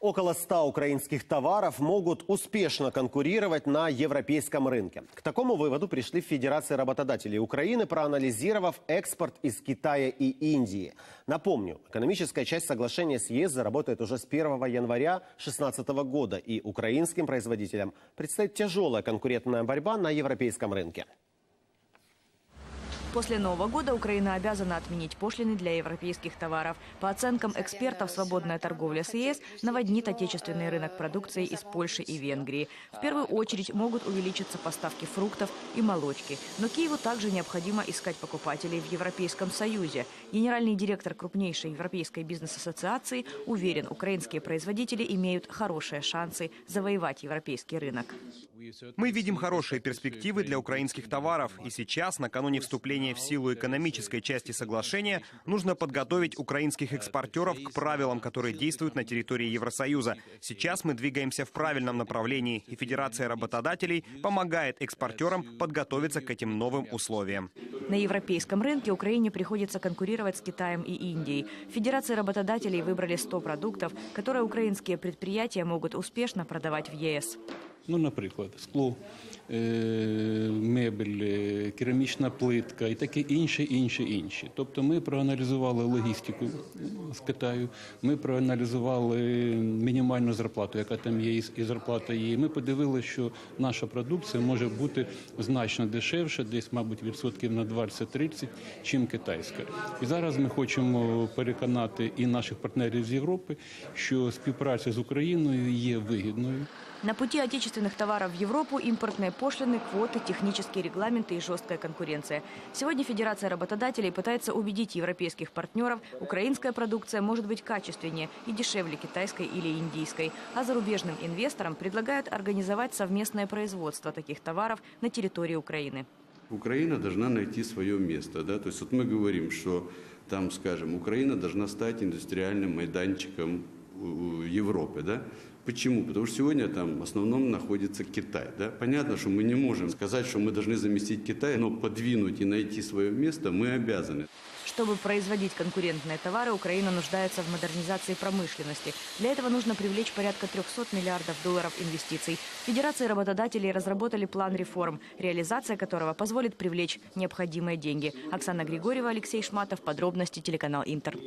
Около 100 украинских товаров могут успешно конкурировать на европейском рынке. К такому выводу пришли в Федерации работодателей Украины, проанализировав экспорт из Китая и Индии. Напомню, экономическая часть соглашения с ЕС заработает уже с 1 января 2016 года, и украинским производителям предстоит тяжелая конкурентная борьба на европейском рынке. После Нового года Украина обязана отменить пошлины для европейских товаров. По оценкам экспертов, свободная торговля с ЕС наводнит отечественный рынок продукции из Польши и Венгрии. В первую очередь могут увеличиться поставки фруктов и молочки. Но Киеву также необходимо искать покупателей в Европейском Союзе. Генеральный директор крупнейшей европейской бизнес-ассоциации уверен, украинские производители имеют хорошие шансы завоевать европейский рынок. Мы видим хорошие перспективы для украинских товаров, и сейчас, накануне вступления в силу экономической части соглашения, нужно подготовить украинских экспортеров к правилам, которые действуют на территории Евросоюза. Сейчас мы двигаемся в правильном направлении, и Федерация работодателей помогает экспортерам подготовиться к этим новым условиям. На европейском рынке Украине приходится конкурировать с Китаем и Индией. В Федерации работодателей выбрали 100 продуктов, которые украинские предприятия могут успешно продавать в ЕС. Ну, наприклад, скло, е, мебель, керамічна плитка і таке інше, інше, інше. Тобто ми проаналізували логістику з Китаю, ми проаналізували мінімальну зарплату, яка там є, і- зарплата є. Ми подивилися, що наша продукція може бути значно дешевша, десь, мабуть, відсотків на 20-30, чим китайська. І зараз ми хочемо переконати і наших партнерів з Європи, що співпраця з Україною є вигідною. На пути отечественных товаров в Европу импортные пошлины, квоты, технические регламенты и жесткая конкуренция. Сегодня Федерация работодателей пытается убедить европейских партнеров, украинская продукция может быть качественнее и дешевле китайской или индийской. А зарубежным инвесторам предлагают организовать совместное производство таких товаров на территории Украины. Украина должна найти свое место. Да? То есть вот мы говорим, что там, скажем, Украина должна стать индустриальным майданчиком Европы. Да? Почему? Потому что сегодня там в основном находится Китай. Да? Понятно, что мы не можем сказать, что мы должны заместить Китай, но подвинуть и найти свое место мы обязаны. Чтобы производить конкурентные товары, Украина нуждается в модернизации промышленности. Для этого нужно привлечь порядка 300 миллиардов долларов инвестиций. Федерации работодателей разработали план реформ, реализация которого позволит привлечь необходимые деньги. Оксана Григорьева, Алексей Шматов. Подробности телеканал Интер.